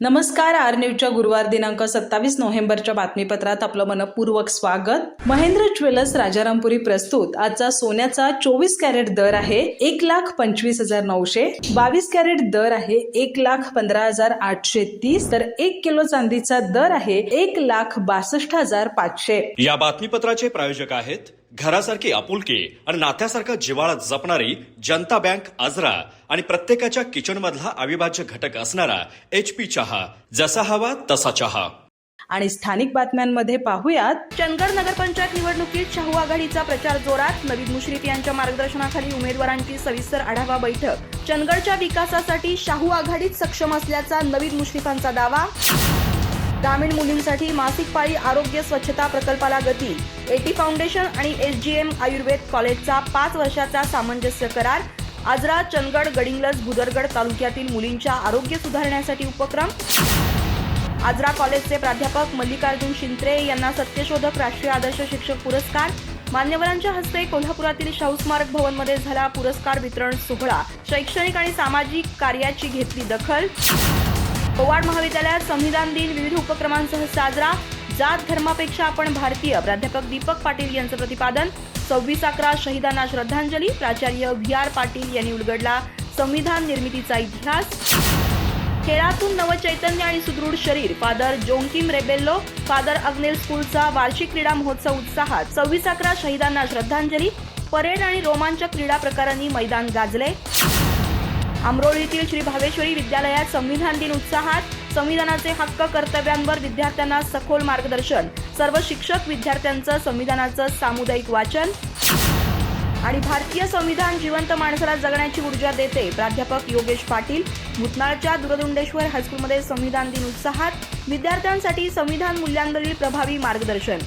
नमस्कार आर न्यूजच्या गुरुवार दिनांक सत्तावीस नोव्हेंबरच्या बातमीपत्रात आपलं मनपूर्वक स्वागत. महेंद्र ज्वेलर्स राजारामपुरी प्रस्तुत. आजचा सोन्याचा चोवीस कॅरेट दर आहे एक लाख पंचवीस हजार नऊशे. बावीस कॅरेट दर आहे एक लाख पंधरा हजार आठशे तीस. तर एक किलो चांदीचा दर आहे एक लाख बासष्ट हजार पाचशे. या बातमीपत्राचे प्रायोजक आहेत घरासारखी आपुलकी आणि नात्यासारखा जिव्हाळा जपणारी जनता बँक आजरा आणि प्रत्येकाच्या किचन मधला अविभाज्य घटक असणारा एच पी चहा. जसा हवा तसा चहा. आणि स्थानिक बातम्यांमध्ये पाहूयात. चंदगड नगरपंचायत निवडणुकीत शाहू आघाडीचा प्रचार जोरात. नवीन मुश्रीफ यांच्या मार्गदर्शनाखाली उमेदवारांची सविस्तर आढावा बैठक. चंदगडच्या विकासासाठी शाहू आघाडीत सक्षम असल्याचा नवीन मुश्रीफांचा दावा. ग्रामीण मुलींसाठी मासिक पाळी आरोग्य स्वच्छता प्रकल्पाला गती. एटी फाउंडेशन आणि एस जी एम आयुर्वेद कॉलेजचा पाच वर्षाचा सामंजस्य करार. आजरा चंदगड गडिंग्लज भुदरगड तालुक्यातील मुलींच्या आरोग्य सुधारण्यासाठी उपक्रम. आजरा कॉलेजचे प्राध्यापक मल्लिकार्जुन शिंत्रे यांना सत्यशोधक राष्ट्रीय आदर्श शिक्षक पुरस्कार. मान्यवरांच्या हस्ते कोल्हापुरातील शाहू स्मारक भवनमध्ये झाला पुरस्कार वितरण सोहळा. शैक्षणिक आणि सामाजिक कार्याची घेतली दखल. पवाड महाविद्यालयात संविधान दिन विविध उपक्रमांसह साजरा. जात धर्मापेक्षा आपण भारतीय. प्राध्यापक दीपक पाटील यांचं प्रतिपादन. सव्वीस अकरा शहीदांना श्रद्धांजली. प्राचार्य व्ही आर पाटील यांनी उलगडला संविधान निर्मितीचा इतिहास. खेळातून नवचैतन्य आणि सुदृढ शरीर. फादर जोंकिम रेबेल्लो फादर अग्नेल स्कूलचा वार्षिक क्रीडा महोत्सव उत्साहात सव्वीस अकरा शहीदांना श्रद्धांजली. परेड आणि रोमांचक क्रीडा प्रकारांनी मैदान गाजले. आमरोळीतील श्री भावेश्वरी विद्यालयात संविधान दिन उत्साहात संविधानाचे हक्क कर्तव्यांवर विद्यार्थ्यांना सखोल मार्गदर्शन. सर्व शिक्षक विद्यार्थ्यांचं संविधानाचं सामुदायिक वाचन. आणि भारतीय संविधान जिवंत माणसाला जगण्याची ऊर्जा देते प्राध्यापक योगेश पाटील. भूतनाळच्या दुरदुंडेश्वर हायस्कूलमध्ये संविधान दिन उत्साहात. विद्यार्थ्यांसाठी संविधान मूल्यांवरील प्रभावी मार्गदर्शन.